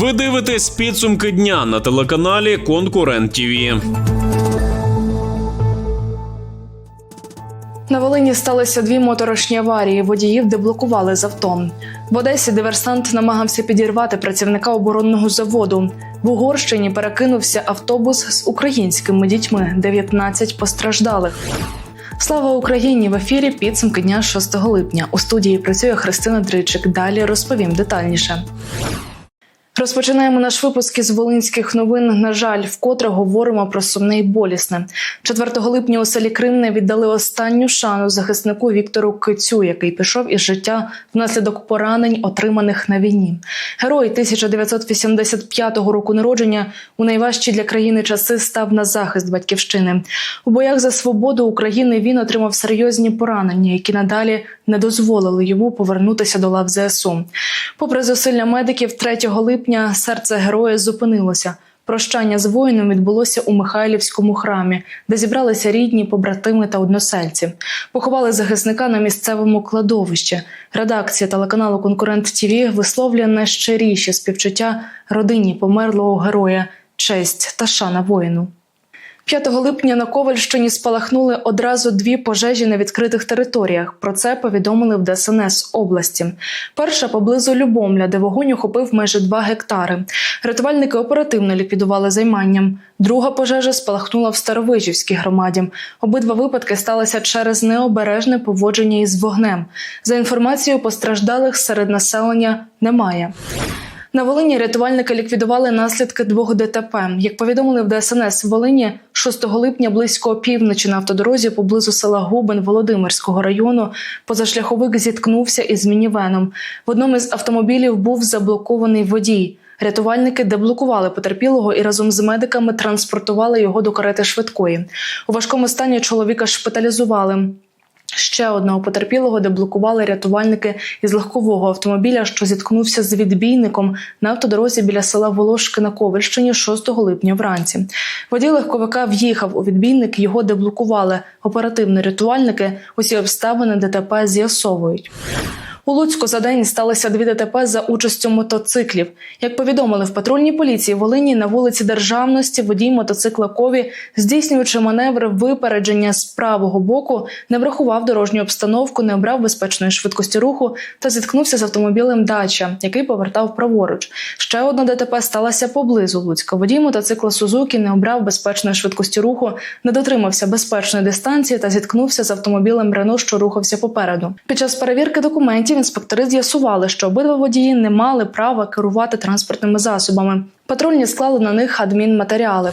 Ви дивитесь підсумки дня на телеканалі Конкурент ТІВІ. На Волині сталися дві моторошні аварії. Водіїв деблокували з авто. В Одесі диверсант намагався підірвати працівника оборонного заводу. В Угорщині перекинувся автобус з українськими дітьми. 19 постраждалих. Слава Україні! В ефірі підсумки дня 6 липня. У студії працює Христина Дричик. Далі розповім детальніше. Розпочинаємо наш випуск із волинських новин. На жаль, вкотре говоримо про сумне і болісне. 4 липня у селі Кримне віддали останню шану захиснику Віктору Кицю, який пішов із життя внаслідок поранень, отриманих на війні. Герой 1985 року народження у найважчі для країни часи став на захист батьківщини. У боях за свободу України він отримав серйозні поранення, які надалі не дозволили йому повернутися до лав ЗСУ. Попри зусилля медиків, 3 липня серце героя зупинилося. Прощання з воїном відбулося у Михайлівському храмі, де зібралися рідні, побратими та односельці. Поховали захисника на місцевому кладовищі. Редакція телеканалу Конкурент ТІВІ висловлює найщиріші співчуття родині померлого героя, честь та шана воїну. 5 липня на Ковальщині спалахнули одразу дві пожежі на відкритих територіях. Про це повідомили в ДСНС області. Перша поблизу Любомля, де вогонь охопив майже 2 гектари. Рятувальники оперативно ліквідували займанням. Друга пожежа спалахнула в Старовижівській громаді. Обидва випадки сталися через необережне поводження із вогнем. За інформацією постраждалих серед населення немає. На Волині рятувальники ліквідували наслідки двох ДТП. Як повідомили в ДСНС в Волині, 6 липня близько опівночі на автодорозі поблизу села Губин Володимирського району позашляховик зіткнувся із мінівеном. В одному із автомобілів був заблокований водій. Рятувальники деблокували потерпілого і разом з медиками транспортували його до карети швидкої. У важкому стані чоловіка шпиталізували. Ще одного потерпілого деблокували рятувальники із легкового автомобіля, що зіткнувся з відбійником на автодорозі біля села Волошки на Ковальщині 6 липня вранці. Водій легковика в'їхав у відбійник, його деблокували. Оперативно рятувальники усі обставини ДТП з'ясовують. У Луцьку за день сталося дві ДТП за участю мотоциклів. Як повідомили в патрульній поліції Волині на вулиці Державності, водій мотоцикла Кові, здійснюючи маневри випередження з правого боку, не врахував дорожню обстановку, не обрав безпечної швидкості руху та зіткнувся з автомобілем Дача, який повертав праворуч. Ще одна ДТП сталася поблизу Луцька. Водій мотоцикла Сузукі не обрав безпечної швидкості руху, не дотримався безпечної дистанції та зіткнувся з автомобілем Рено, що рухався попереду. Під час перевірки документів інспектори з'ясували, що обидва водії не мали права керувати транспортними засобами. Патрульні склали на них адмінматеріали.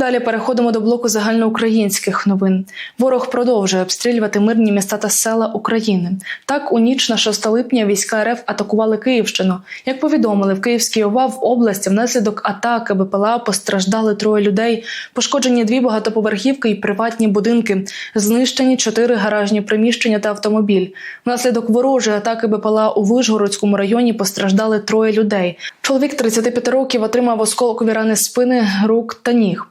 Далі переходимо до блоку загальноукраїнських новин. Ворог продовжує обстрілювати мирні міста та села України. Так, у ніч на 6 липня війська РФ атакували Київщину. Як повідомили в Київській ОВА в області, внаслідок атаки БПЛА постраждали троє людей, пошкоджені дві багатоповерхівки і приватні будинки, знищені чотири гаражні приміщення та автомобіль. Внаслідок ворожої атаки БПЛА у Вишгородському районі постраждали троє людей. Чоловік 35 років отримав осколкові рани спини, рук та ніг.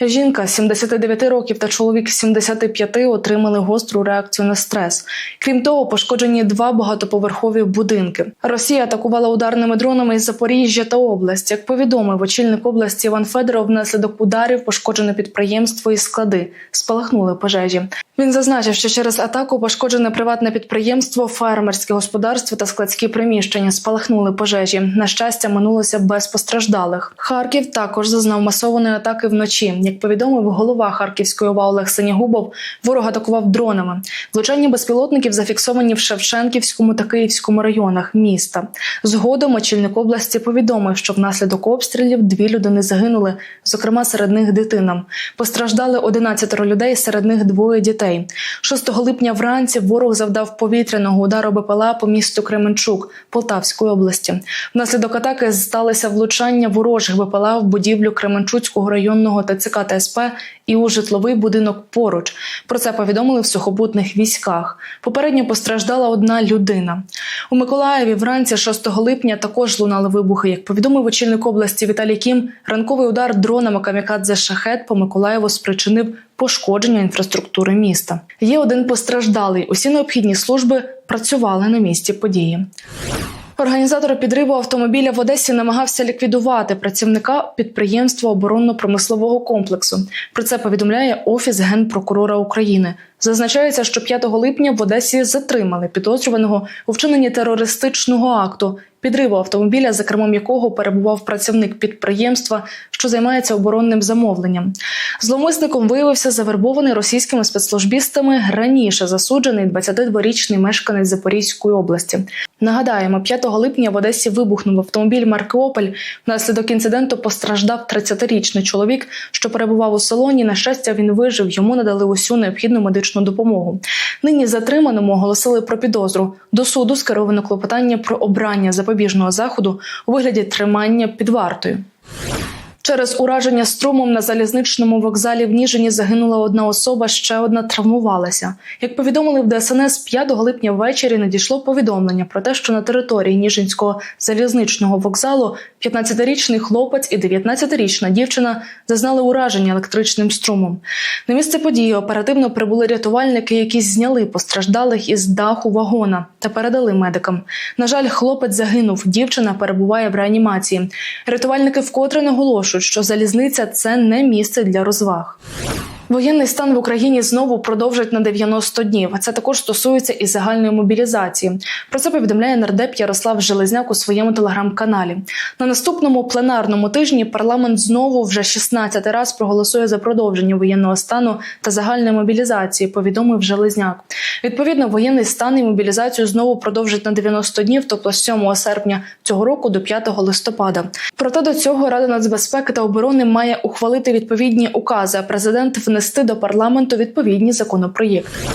Жінка 79 років та чоловік 75 отримали гостру реакцію на стрес. Крім того, пошкоджені два багатоповерхові будинки. Росія атакувала ударними дронами із Запоріжжя та область. Як повідомив очільник області Іван Федоров, внаслідок ударів пошкоджено підприємство і склади. Спалахнули пожежі. Він зазначив, що через атаку пошкоджене приватне підприємство, фермерське господарство та складські приміщення спалахнули пожежі. На щастя, минулося без постраждалих. Харків також зазнав масованої атаки вночі. Як повідомив голова Харківської ОВА Олег Сенягубов, ворог атакував дронами. Влучання безпілотників зафіксовані в Шевченківському та Київському районах міста. Згодом очільник області повідомив, що внаслідок обстрілів дві людини загинули, зокрема серед них дитина. Постраждали 11 людей, серед них двоє дітей. 6 липня вранці ворог завдав повітряного удару БПЛА по місту Кременчук Полтавської області. Внаслідок атаки сталося влучання ворожих БПЛА в будівлю Кременчуцького районного ТЦК та СП і у житловий будинок поруч. Про це повідомили в сухопутних військах. Попередньо постраждала одна людина. У Миколаєві вранці 6 липня також лунали вибухи. Як повідомив очільник області Віталій Кім, ранковий удар дронами камікадзе шахет по Миколаєву спричинив пошкодження інфраструктури міста. Є один постраждалий. Усі необхідні служби працювали на місці події. Організатор підриву автомобіля в Одесі намагався ліквідувати працівника підприємства оборонно-промислового комплексу. Про це повідомляє Офіс генпрокурора України. Зазначається, що 5 липня в Одесі затримали підозрюваного у вчиненні терористичного акту, підриву автомобіля, за кермом якого перебував працівник підприємства, що займається оборонним замовленням. Зловмисником виявився завербований російськими спецслужбістами раніше засуджений 22-річний мешканець Запорізької області. Нагадаємо, 5 липня в Одесі вибухнув автомобіль марки Опель. Внаслідок інциденту постраждав 30-річний чоловік, що перебував у салоні. На щастя, він вижив. Йому надали усю необхідну медичну допомогу. Нині затриманому оголосили про підозру. До суду скеровано клопотання про обрання запобіжного заходу у вигляді тримання під вартою. Через ураження струмом на залізничному вокзалі в Ніжині загинула одна особа, ще одна травмувалася. Як повідомили в ДСНС, 5 липня ввечері надійшло повідомлення про те, що на території Ніжинського залізничного вокзалу 15-річний хлопець і 19-річна дівчина зазнали ураження електричним струмом. На місце події оперативно прибули рятувальники, які зняли постраждалих із даху вагона та передали медикам. На жаль, хлопець загинув. Дівчина перебуває в реанімації. Рятувальники вкотре наголошують, що залізниця це не місце для розваг. Воєнний стан в Україні знову продовжать на 90 днів. Це також стосується і загальної мобілізації. Про це повідомляє нардеп Ярослав Железняк у своєму телеграм-каналі. На наступному пленарному тижні парламент знову вже 16 раз проголосує за продовження воєнного стану та загальної мобілізації. Повідомив Железняк. Відповідно, воєнний стан і мобілізацію знову продовжать на 90 днів, тобто з 7 серпня цього року до 5 листопада. Проте до цього Рада нацбезпеки та оборони має ухвалити відповідні укази. а Президент внести до парламенту відповідні законопроєкти.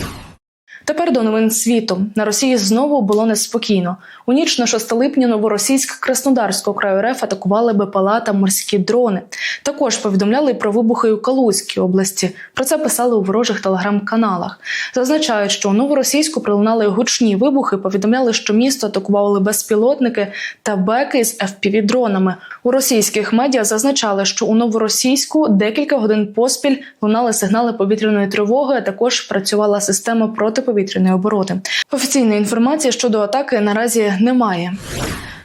Тепер до новин світу на Росії знову було неспокійно. У ніч на 6 липня новоросійськ Краснодарського краю РФ атакували БПЛА та морські дрони. Також повідомляли про вибухи у Калузькій області. Про це писали у ворожих телеграм-каналах. Зазначають, що у новоросійську пролунали гучні вибухи. Повідомляли, що місто атакували безпілотники та беки з fpv дронами. У російських медіа зазначали, що у новоросійську декілька годин поспіль лунали сигнали повітряної тривоги. а Також працювала система протиповітряної оборони. Офіційної інформації щодо атаки наразі немає.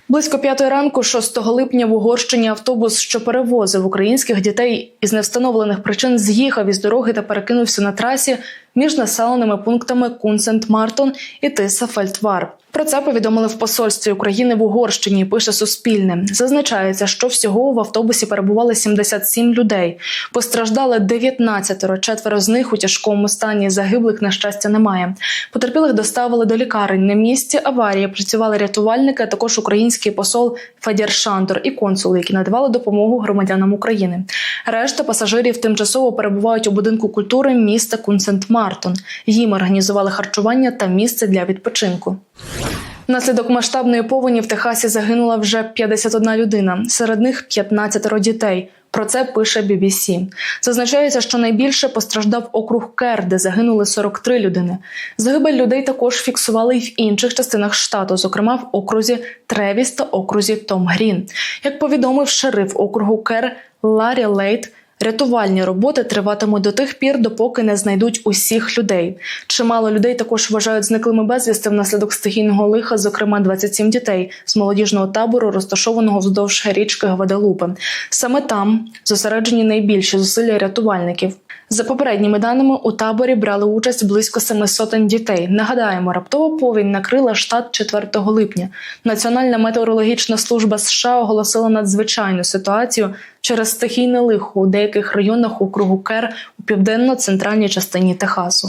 Близько п'ятої ранку, 6 липня, в Угорщині автобус, що перевозив українських дітей із невстановлених причин, з'їхав із дороги та перекинувся на трасі між населеними пунктами Кунсент Мартон і Тиса Фельдвар. Про це повідомили в посольстві України в Угорщині. Пише Суспільне. Зазначається, що всього в автобусі перебували 77 людей. Постраждали 19, четверо з них у тяжкому стані. Загиблих на щастя немає. Потерпілих доставили до лікарень. На місці аварії працювали рятувальники, а також український посол Федір Шандор і консули, які надавали допомогу громадянам України. Решта пасажирів тимчасово перебувають у будинку культури міста Кунсент Мартон. Їм організували харчування та місце для відпочинку. Внаслідок масштабної повені в Техасі загинула вже 51 людина, серед них 15 дітей. Про це пише BBC. Зазначається, що найбільше постраждав округ Кер, де загинули 43 людини. Загибель людей також фіксували й в інших частинах штату, зокрема в окрузі Тревіс та окрузі Том Грін. Як повідомив шериф округу Кер Ларі Лейт. Рятувальні роботи триватимуть до тих пір, допоки не знайдуть усіх людей. Чимало людей також вважають зниклими безвісти внаслідок стихійного лиха, зокрема 27 дітей з молодіжного табору, розташованого вздовж річки Гваделупи. Саме там зосереджені найбільші зусилля рятувальників. За попередніми даними, у таборі брали участь близько семи сотень дітей. Нагадаємо, раптова повінь накрила штат 4 липня. Національна метеорологічна служба США оголосила надзвичайну ситуацію через стихійне лихо у деяких районах округу Кер у південно-центральній частині Техасу.